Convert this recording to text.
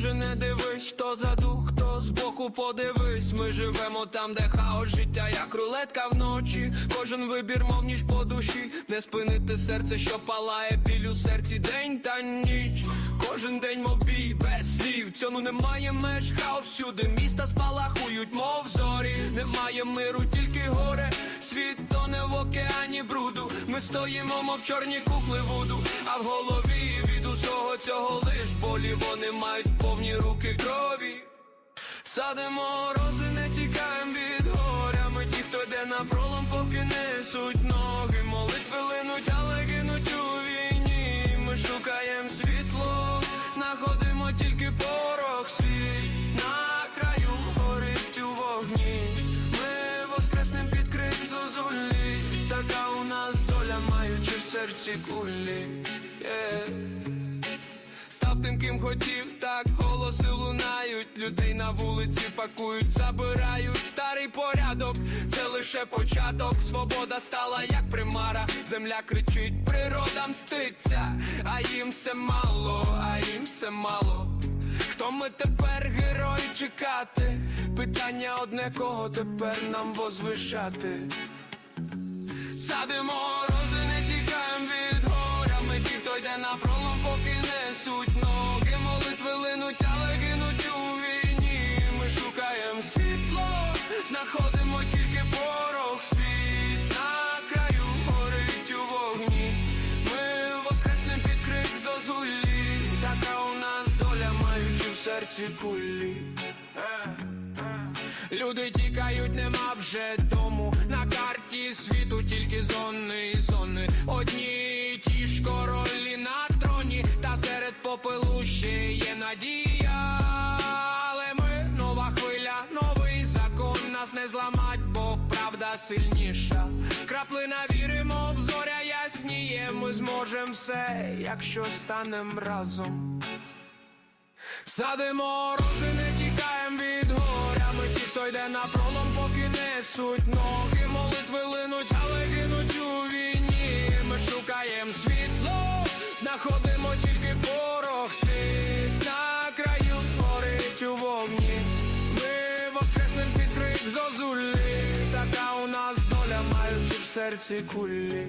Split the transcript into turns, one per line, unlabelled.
дивись, хто заду, хто збоку подивись. Ми живемо там, де хаос життя, як рулетка вночі. Кожен вибір, мов ніж по душі. Не спинити серце, що палає біль у серці день та ніч. Кожен день мов бій, без слів. Цьому немає меж, хаос всюди. Міста спалахують, мов зорі. Немає миру, тільки океані бруду. Ми стоїмо, мов чорні кукли вуду. А в голові від усього цього лиш болі вони мають повні руки крові. Садимо рози, не тікаєм від горя. Ми ті, хто йде на пролом, поки несуть ноги. Молитви линуть, але гинуть у війні. Ми шукаєм світло, знаходимо тільки порох свій. На краю горить у вогні. Ми воскреснем під крик зозулі. Така серці кулі. Став тим, ким хотів, так голоси лунають. Людей на вулиці пакують, забирають старий порядок, це лише початок. Свобода стала як примара. Земля кричить, природа мститься, а їм все мало, а їм все мало. Хто ми тепер герої чекати? Питання одне, кого тепер нам возвишати? Садимо знаходимо тільки порох світ на краю горить у вогні. Ми воскреснем під крик зозулі. Така у нас доля, маючи в серці кулі. Е, е. Люди тікають, нема вже дому. Правда сильніша. Краплина віримо, в зоря ясніє. Ми зможем все, якщо станем разом. Садимо рози, не тікаєм від горя. Ми ті, хто йде на пролом, поки несуть ноги. наче в серці кулі.